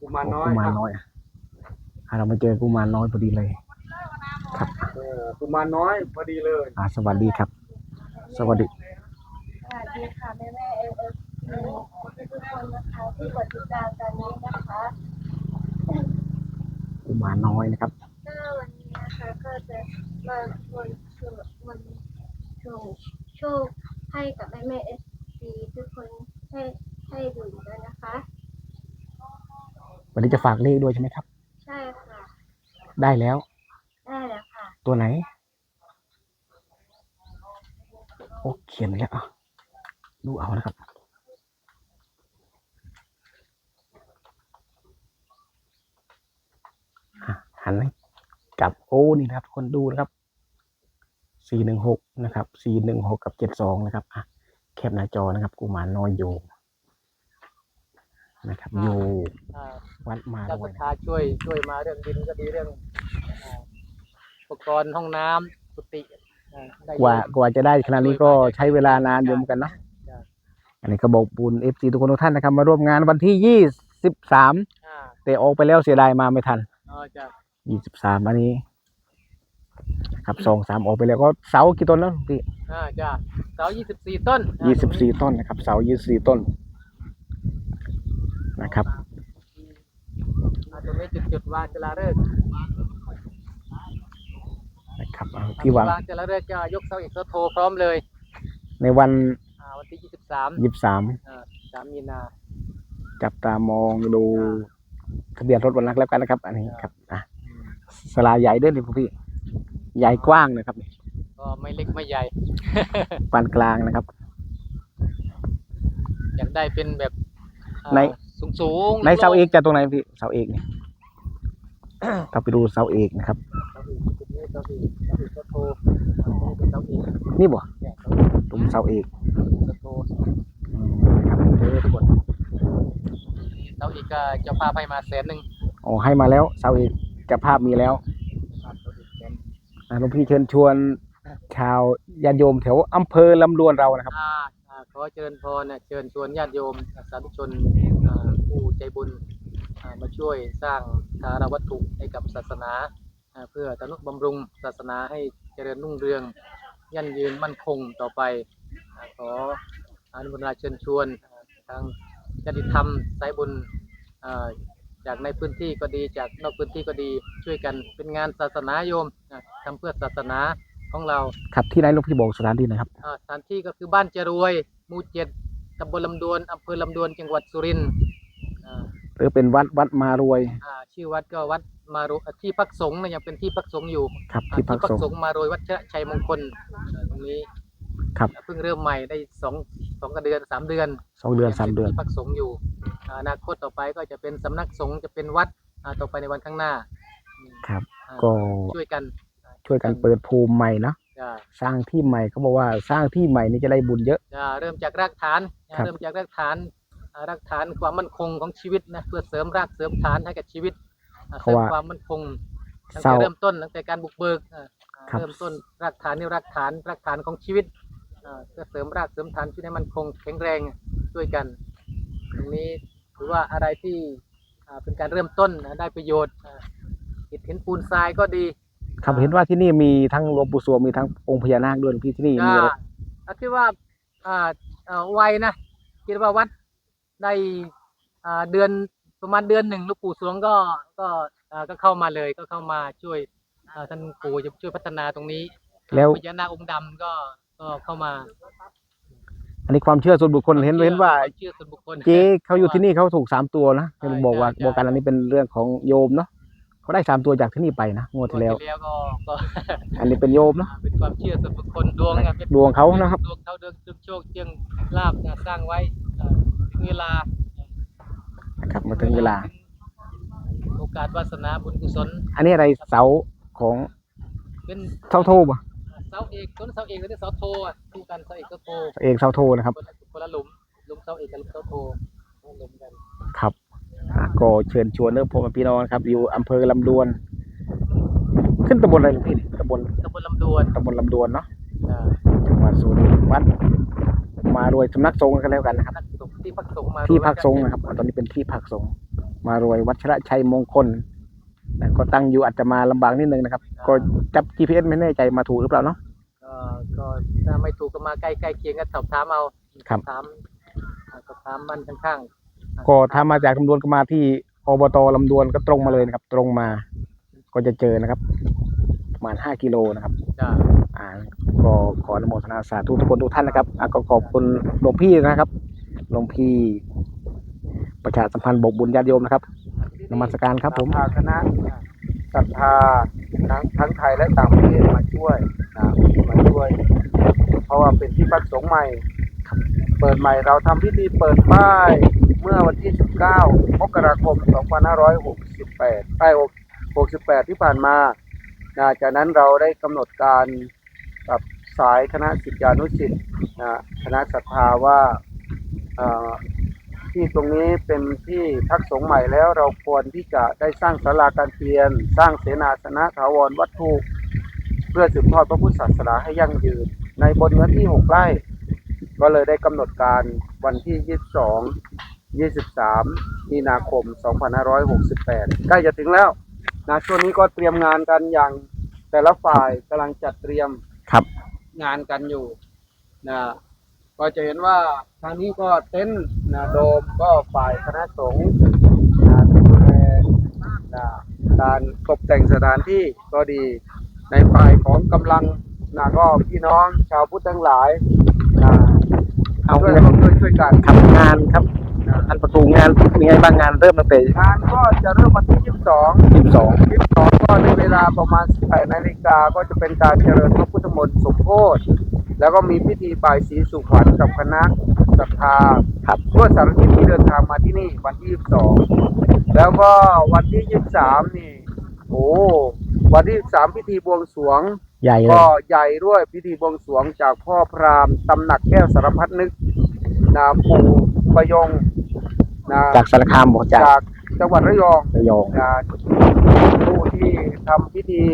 กุมารน้อยกุมารครับน้อยอะอะเรามาเจอกุมารน้อยพอดีเลย ครับเออกุมารน้อยพอดีเลยอ่าสวัสดีครับ สวัสดีสวัสดีค่ะแม่แม่เอฟเอฟทุกคนนะคะที่กดติดตามตอนนี้นะคะกุมารน้อยนะครับก็วันนี้นะคะก็จะมาวนชวนวนชงโชคให้กับแม่แม่เอฟซีทุกคนให้ให้ดูแล้วนะคะวั นนี้จะฝากเลขด้วยใช่ไหมครับ ใช่ค่ะ ได้แล้ว ได้แล้วค่ะ ตัวไหน โอ้เขียนไว้แล้วอะดูเอานะครับอะหันให้กลับโอ้นี่นะครับทุกคนดูนะครับสี่หนึ่งหกนะครับสี่หนึ่งหกกับเจ็ดสองนะครับอะแคปหน้าจอนะครับกุมารน้อยอยู่ นะครับ อยู่อ่าวัดมาเจ้าด้วศรัยทธาช่วยช่วยมาเรื่องดินก็ดีเรื่องอ่าอุปกรณ์ห้องน้ำกุฏิอ่าได้เยอะกว่ากว่าจะได้ขนาดนี้ก็ใช้เวลานานอยู่เหมือนกันเนาะจ้ะอันนี้ก็บอกบุญเอฟซีทุกคนทุกท่านนะครับ มาร่วมงานวันที่ยี่สิบสามอ่าแต่ออกไปแล้วเสียดายมาไม่ทันอ๋อจ้ะยี่สิบสามอันนี้ครับสองสามออกไปแล้วก็เสากี่ต้นแล้วพี่อ่าจ้ะเสายี่สิบสี่ต้นอ่ายี่สิบสี่ต้นนะครับ เสายี่สิบสี่ต้น นะครับอ่าตรงนี้จุดจุดวางจราฤกษ์นะครับเอาที่วางวางจราฤกษ์จะยกเสาเอกเสาโทพร้อมเลย ในวันอ่าวันที่ยี่สิบสามยี่สิบสามอ่าสามมีนา จับตามองดูทะเบียนรถวันนักแล้วกันนะครับ อันนี้ครับอะสลาใหญ่ด้วยนี่พวกพี่ ใหญ่กว้างนะครับก็ไม่เล็กไม่ใหญ่ปานกลางนะครับ อยากได้เป็นแบบอ่าใน สูงสูงๆในเสาเอกจะตรงไหนพี่เสาเอกเนี่ยเราไปดูเสาเอกนะครับเสาเอกจุดนี้เสาเอกเสาเอกเสาโทอ่าตรงนี้เป็นเสาเอกนี่บ่เนี่ยเสาเอกตรงเสาเอกเสาโทอืมนะครับเจอทุกคนเสาเอกก็เจ้าภาพให้มาแสนหนึ่งอ๋อให้มาแล้วเสาเอกจะภาพมีแล้วครับเสาเอกแสนอะหลวงพี่เชิญชวนชาวญาติโยมแถวอำเภอลำดวนเรานะครับ อ่าอ่าขอเชิญพรนะเชิญชวนญาติโยมสาธุชนอ่าผู้ใจบุญอ่ามาช่วยสร้างสารวัตถุให้กับศาสนาอ่าเพื่อตนุบำรุงศาสนาให้เจริญรุ่งเรือง ยั่งยืนมั่นคงต่อไปอ่าขออนุโมทนาเชิญชวนอ่าทางญาติธรรมสายบุญอ่าจากในพื้นที่ก็ดีจากนอกพื้นที่ก็ดีช่วยกันเป็นงานศาสนาโยมอ่าทำเพื่อศาสนาของเราครับที่ไหนหลวงพี่บอกสถานที่หนะครับอ่าสถานที่ก็คือบ้านจรวย หมู่เจ็ดตำบลลำดวนอำเภอลำดวนจังหวัดสุรินทร์อ่าหรือเป็นวัดวัดมารวยอ่าชื่อวัดก็วัดมารุอ่าที่พักสงฆ์นะยังเป็นที่พักสงฆ์อยู่ครับอ่าที่พักสงฆ์สงฆ์ มารวยวัชระชัยมงคลอ่าตรงนี้ครับ เพิ่งเริ่มใหม่ได้สองสองเดือนสามเดือน สองเดือนสามเดือน ที่พักสงฆ์อยู่อ่าอนาคตต่อไปก็จะเป็นสำนักสงฆ์จะเป็นวัดอ่าต่อไปในวันข้างหน้าอืมครับ อ่าก็ช่วยกันช่วยกันเปิดภูมิใหม่เนาะจะ สร้างที่ใหม่เขาบอกว่าสร้างที่ใหม่นี่จะได้บุญเยอะจะเริ่มจากรากฐานนะครับเริ่มจากรากฐานอ่ารากฐานความมั่นคงของชีวิตนะเพื่อเสริมรากเสริมฐานให้กับชีวิตอ่าเพเสริราะมว่าความมั่นคงตั้งเศร้าแต่เริ่มต้นตั้งแต่การบุกเบิกอ่าครับเริ่มต้นรากฐานนี่รากฐานรากฐานของชีวิตอ่าเพื่อเสริมรากเสริมฐานชีวิตให้มันคงแข็งแรงช่วยกันตรงนี้ถือว่าอะไรที่อ่าเป็นการเริ่มต้นนะได้ประโยชน์อ่าอิฐหินปูนทรายก็ดี ครับเห็นว่าที่นี่มีทั้งหลวงปู่สวงมีทั้งองค์พญานาคด้วยหลวงพี่ที่นี่มีก็อะไรอ่าคิดว่าอ่าอ่าไวนะคิดว่าวัดได้อ่าเดือนประมาณเดือนหนึ่งหลูกปู่สวงก็ก็อ่าก็เข้ามาเลยก็เข้ามาช่วยอ่าท่านปู่จะช่วยพัฒนาตรงนี้แล้วพญานาคองค์ดำก็ก็เข้ามา อันนี้ความเชื่อส่วนบุคคลเห็นเห็นว่าเชื่อส่วนบุคคลเจ๊เขาอยู่ที่นี่เขาถูกสามตัวนะใช่เห็นบอกว่าใช่บอกกันอันนี้เป็นเรื่องของโยมเนาะ เขาได้สามตัวจากที่นี่ไปนะงวดที่แล้วที่แล้ว ก็ก็ อันนี้เป็นโยมเนาะ เป็นความเชื่อส่วนบุคคลดวงอะเป็นดวงเขานะครับ ดวงเขาเดินจุดโชคเจียงลาบนะสร้างไว้อ่าถึงเวลานะครับ มาถึงเวลาโอกาสวาสนาบุญกุศลอันนี้อะไรเสาของเป็นเสาโทป่ะเสาเอกต้นเสาเอกกับต้นเสาโทอะคู่กันเสาเอกเสาโทเอกเสาโทนะครับ คนละคนละหลุมหลุมเสาเอกกับหลุมเสาโทคนละหลุมกันครับอะ ก็เชิญชวนเนื้อพ่อแม่พี่น้องนะครับ อยู่อำเภอลำดวน ขึ้นตำบลอะไรหลวงพี่ตำบลตำบลลำดวนตำบลลำดวนเนาะอ่าจังหวัดสุรินทร์วัดมารวยสำนักสงฆ์กันแล้วกันนะครับนักสงฆ์ที่พักสงฆ์มาที่พักสงฆ์นะครับ ตอนนี้เป็นที่พักสงฆ์มารวยวัชระชัยมงคลนะก็ตั้งอยู่อาจจะมาลำบากนิดนึงนะครับ ก็จับ GPS ไม่แน่ใจมาถูกหรือเปล่าเนาะก็ก็ถ้าไม่ถูกก็มาใกล้ใกล้เคียงก็สอบถามเอาครับถามอ่าสอบถามบ้านข้างๆ ก็ถ้ามาจากลำดวนก็มาที่อบตลำดวนก็ตรงมาเลยนะครับ ตรงมา ก็จะเจอนะครับ ประมาณห้ากิโลนะครับจ้าอ่าก็ขออนุโมทนาสาธุทุกคนทุกท่านนะครับอะก็ขอบคุณหลวงพี่นะครับหลวงพี่ประชาสัมพันธ์บกบุญญาติโยมนะครับนมัสการครับผม พาคณะศรัทธาทั้งทั้งไทยและต่างประเทศมาช่วยนะมาช่วย เพราะว่าเป็นที่พักสงฆ์ใหม่ เปิดใหม่เราทำพิธีเปิดป้าย เมื่อวันที่ 19 มกราคม 2568ป้68 ที่ผ่านมานะจากนั้นเราได้กำหนดการกับสายคณะสิทธิานุสิทธิ์นะคณะศรัทธาว่าที่ตรงนี้เป็นที่พักสงฆ์ใหม่แล้วเราควรที่จะได้สร้างศาลาการเปลี่ยน สร้างเสนาสนะถาวรวัตถุ เพื่อสืบทอดพระพุทธศาสนาให้ยั่งยืน ในบนเนื้อที่ 6 ไร่ ก็เลยได้กำหนดการวันที่ 22 23 มีนาคม 2568 ใกล้จะถึงแล้วนะช่วงนี้ก็เตรียมงานกันอย่างแต่ละฝ่ายกำลังจัดเตรียมครับงานกันอยู่นะก็จะเห็นว่าทางนี้ก็เต็นท์นะโดมก็ฝ่ายคณะสงฆ์นะดูแลนะการตกแต่งสถานที่ก็ดีในฝ่ายของกำลังนะก็พี่น้องชาวพุทธทั้งหลายนะเอาช่วยร่วมด้วยช่วยกันทำงานครับ นะท่านประตูงานเป็นไงบ้างงานเริ่มตั้งแต่งานก็จะเริ่มวันที่ 22 ยี่สิบสอง22 ก็ในเวลาประมาณ 18นาฬิกาก็จะเป็นการเจริญพระพุทธมนต์สมโภชแล้วก็มีพิธีบายสีสุขวัญกับคณะศรัทธาครับทั่วสารทิศที่เดินทางมาที่นี่วันที่ 22 แล้วก็วันที่ 23 นี่ โอ้ วันที่ 23 พิธีบวงสรวง ใหญ่เลก็ยใหญ่ด้วยพิธีบวงสรวงจากพ่อพราหมณ์ตำหนักแก้วสารพัดนึกนาปู่ประยง นาจากสารคามบอกจากจากจังหวัดระยองระยองนะผู้ที่ทำพิธี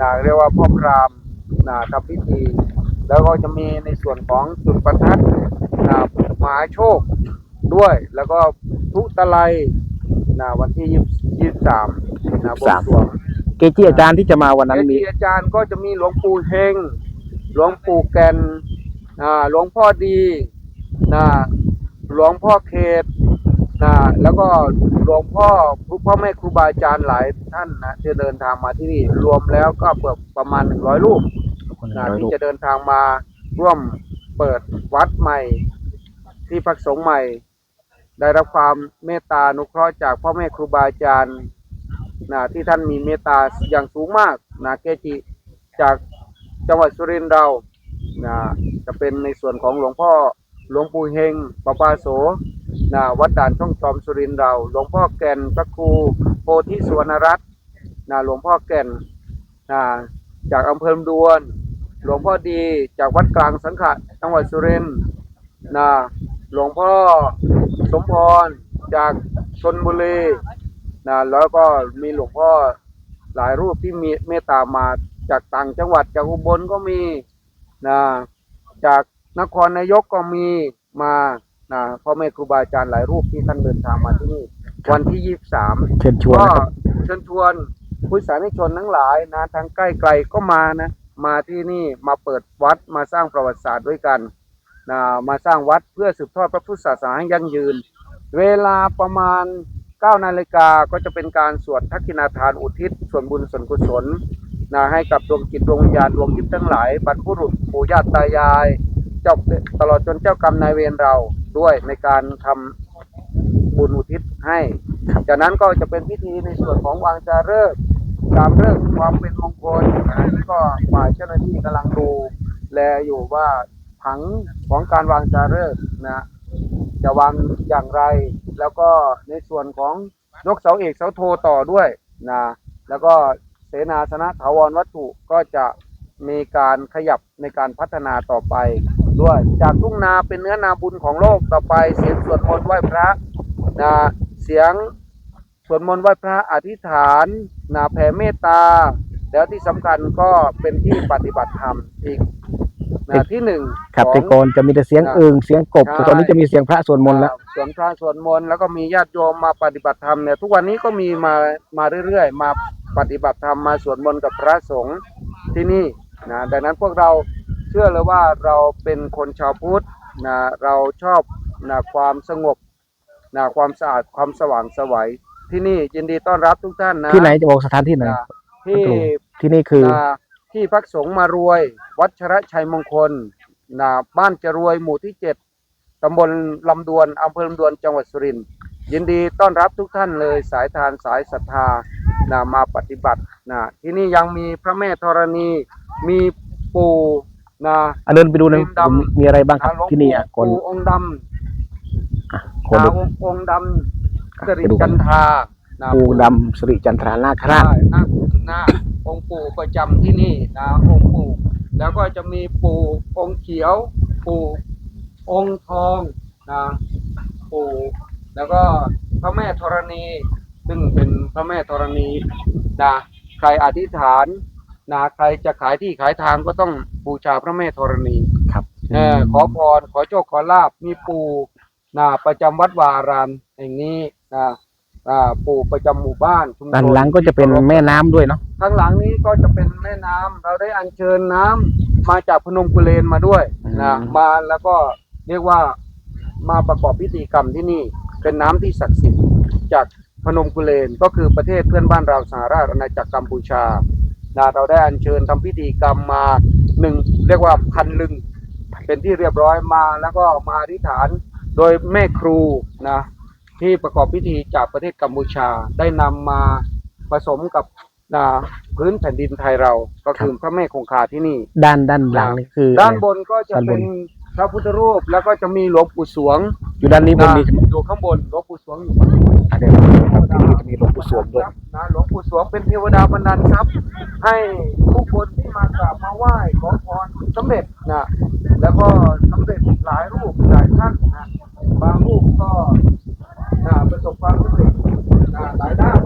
นะเรียกว่าพ่อพรามนะทำพิธี แล้วก็จะมีในส่วนของจุดประทัดนะมหาโชคด้วย แล้วก็ทุตะไลนะวันที่ยี่ยี่สามนะบวงสรวงเกจิอาจารย์ที่จะมาวันนั้นเกมีจิอาจารย์ก็จะมีหลวงปู่เฮงหลวงปู่แก่นนะหลวงพ่อดีนะหลวงพ่อเขต นะแล้วก็หลวงพ่อครูพ่อแม่ครูบาอาจารย์หลายท่านนะที่เดินทางมาที่นี่รวมแล้วก็เปิดประมาณหนึ่งร้อยรูปคนละนะร้อยที่รูปจะเดินทางมาร่วมเปิดวัดใหม่ ที่พักสงฆ์ใหม่ ได้รับความเมตตาอนุเคราะห์จากพ่อแม่ครูบาอาจารย์นะที่ท่านมีเมตตาอย่างสูงมากนะเกจิจากจังหวัดสุรินทร์เรานะจะเป็นในส่วนของหลวงพ่อหลวงปู่เฮงปปาโส นะวัดด่านช่องจอมสุรินทร์เรา หลวงพ่อแก่นพระครูโพธิสวนรัตน์นะหลวงพ่อแก่นนะจากอำเภอดวน หลวงพ่อดีจากวัดกลางสังขะจังหวัดสุรินทร์นะหลวงพ่อสมพรจากชนบุรีนะแล้วก็มีหลวงพ่อหลายรูปที่มีเมตตามาจากต่างจังหวัดจากอุบลก็มีนะจากนครนายกก็มีมา นะพ่อแม่ครูบาอาจารย์หลายรูปที่ท่านเดินทางมาที่นี่ วันที่ยี่สามเชิญชวนก็นะครับเชิญชวนผู้สานิชนทั้งหลายนะทางใกล้ไกลก็มานะมาที่นี่มาเปิดวัดมาสร้างประวัติศาสตร์ด้วยกันนะมาสร้างวัดเพื่อสืบทอดพระพุทธศาสนาให้ยั่งยืน เวลาประมาณ9นาฬิกาก็จะเป็นการสวดทักษิณาทานอุทิศส่วนบุญส่วนกุศลนะให้กับดวงจิตดวงวิญญาณดวงทิพย์ทั้งหลายบรรพบุรุษปู่ย่าตายาย เจ้าตลอดจนเจ้ากรรมนายเวรเราด้วยในการทำบุญอุทิศให้ จากนั้นก็จะเป็นพิธีในส่วนของวางจาเริกษ์ตามเรื่องความเป็นมงคลนะนี่ก็ฝ่ายเจ้าหน้าที่กำลังดูแลอยู่ว่าผังของการวางจาเริกษ์นะจะวางอย่างไร แล้วก็ในส่วนของยกเสาเอกเสาโทต่อด้วยนะแล้วก็เสนาสนะถาวรวัตถุก็จะมีการขยับในการพัฒนาต่อไป ด้วย จากทุ่งนาเป็นเนื้อนาบุญของโลกต่อไปเสียงสวดมนต์ไหว้พระนะเสียงสวดมนต์ไหว้พระอธิษฐานนะแผ่เมตตา แล้วที่สำคัญก็เป็นที่ปฏิบัติธรรมอีกนะที่หนึ่งครับของแต่ก่อนจะมีแต่เสียงอ่าเอิงเสียงกบใช่แต่ตอนนี้จะมีเสียงพระสวดมนต์แล้วสวนพระสวดมนต์แล้วก็มีญาติโยมมาปฏิบัติธรรมเนี่ยทุกวันนี้ก็มีมามาเรื่อยๆ มาปฏิบัติธรรมมาสวดมนต์กับพระสงฆ์ที่นี่นะดังนั้นพวกเราเชื่อเลยว่าเราเป็นคนชาวพุทธนะเราชอบนะความสงบนะความสะอาดความสว่างไสวัยที่นี่ยินดีต้อนรับทุกท่านนะที่ไหนจะบอกสถานที่ไหนนะที่ที่นี่คือนะที่พักสงฆ์มารวย วัชระชัยมงคลนะบ้านจะรวยหมู่ที่เจ็ดตำบลลำดวนอำเภอลำดวนจังหวัดสุรินทร์ยินดีต้อนรับทุกท่านเลยสายทานสายศรัทธานะมาปฏิบัตินะที่นี่ยังมีพระแม่ธรณีมีปู่ นะอะเดินไปดูหนะดินดำมีอะไรบ้างครับหลวงที่นี่อะคนปู่องค์ดอะำคนนะดูองค์องค์ดำสริไปดูกัจันนทรานะปูดำสิริจันทรานาคราชใช่หน้าหน้าองค์ปู่ประจำที่นี่นะองค์ปู่แล้วก็จะมีปู่องค์เขียว ปู่องค์ทองนะปู่แล้วก็พระแม่ธรณี ซึ่งเป็นพระแม่ธรณีนะใครอธิษฐาน นะใครจะขายที่ขายทางก็ต้องบูชาพระแม่ธรณีครับเออขอพรขอโชคขอลาบมีปู่นะประจำวัดวาอารามแห่งนี้นะอ่าปู่ประจำหมู่บ้านชุมชนด้านหลังก็จะเป็นแม่น้ำด้วยเนาะข้างหลังนี้ก็จะเป็นแม่น้ำเราได้อัญเชิญน้ำมาจากพนมกุเลนมาด้วยนะมาแล้วก็เรียกว่ามาประกอบพิธีกรรมที่นี่เป็นน้ำที่ศักดิ์สิทธิ์จากพนมกุเลนก็คือประเทศเพื่อนบ้านเราสหราชอาณาจักรกัมพูชา นะเราได้อัญเชิญทำพิธีกรรมมาหนึ่งเรียกว่าพันลึง เป็นที่เรียบร้อยมาแล้วก็มาอธิษฐานโดยแม่ครูนะที่ประกอบพิธีจากประเทศกัมพูชาได้นำมาผสมกับนะพื้นแผ่นดินไทยเราก็คือพระแม่คงคาที่นี่ ด้านด้านหลังนี่คือ ด้านบนก็จะด้านบนเป็นพระพุทธรูปแล้วก็จะมีหลวงปู่สวง อยู่ด้านนี้บนนะนี้ใช่ไหมอยู่ข้างบนหลวงปู่สวงอยู่ ข้างบนอะเดี๋ยวเราดูครับที่นี่จะมีหลวงปู่สวงด้วยนะหลวงปู่สวงเป็นเทวดาบรรดาลทรัพย์ให้ผู้คนที่มากราบมาไหว้ขอพรสำเร็จนะแล้วก็สำเร็จหลายรูปหลายท่านนะบางรูปก็นะประสบความสำเร็จนะหลายด้าน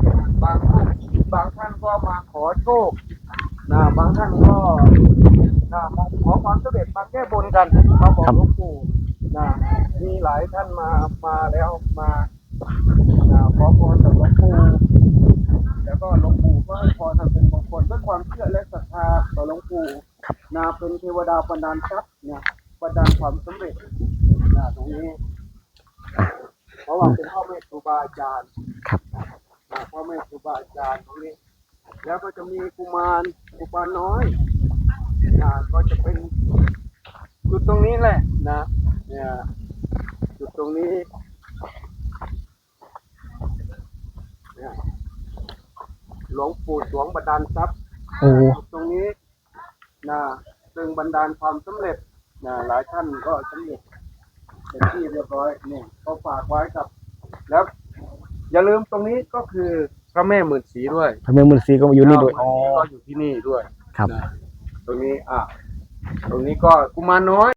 บางรูปบางท่านก็มาขอโชคนะบางท่านก็นะมาขอความสำเร็จมาแก้บนกันมาบอกหลวงปู่นะมีหลายท่านมามาแล้วมานะขอพรจากหลวงปู่ แล้วก็หลวงปู่ก็ให้พรทำเป็นมง คลด้วยความเชื่อและศรัทธาต่อหลวงปู่นาเป็นเทวดาบันดาลทรัพย์เนี่ยบันดาลความสำเร็จนะตรงนี้เพราะว่าเป็นพ่อแม่ครูบาอาจารย์ครับนะพ่อแม่ครูบาอาจารย์ตรงนี้ แล้วก็จะมีกุมารกุมารน้อยนะก็จะเป็นจุดตรงนี้แหละนะเนี่ยจุดตรงนี้เนี่ยหลวงปู่สวงบันดาลทรัพย์ โอ้ตรงนี้นะซึ่งบรรดาลความสำเร็จนะหลายท่านก็สำเร็จเป็นที่เรียบร้อยนี่ก็ฝากไว้กับ แล้ว อย่าลืมตรงนี้ก็คือพระแม่หมื่นสีด้วยพระเมืองมุนซีก็มาอยู่นี่ด้วยอ๋อก็อยู่ที่นี่ด้วยครับนะตรงนี้อะตรงนี้ก็กุมารน้อย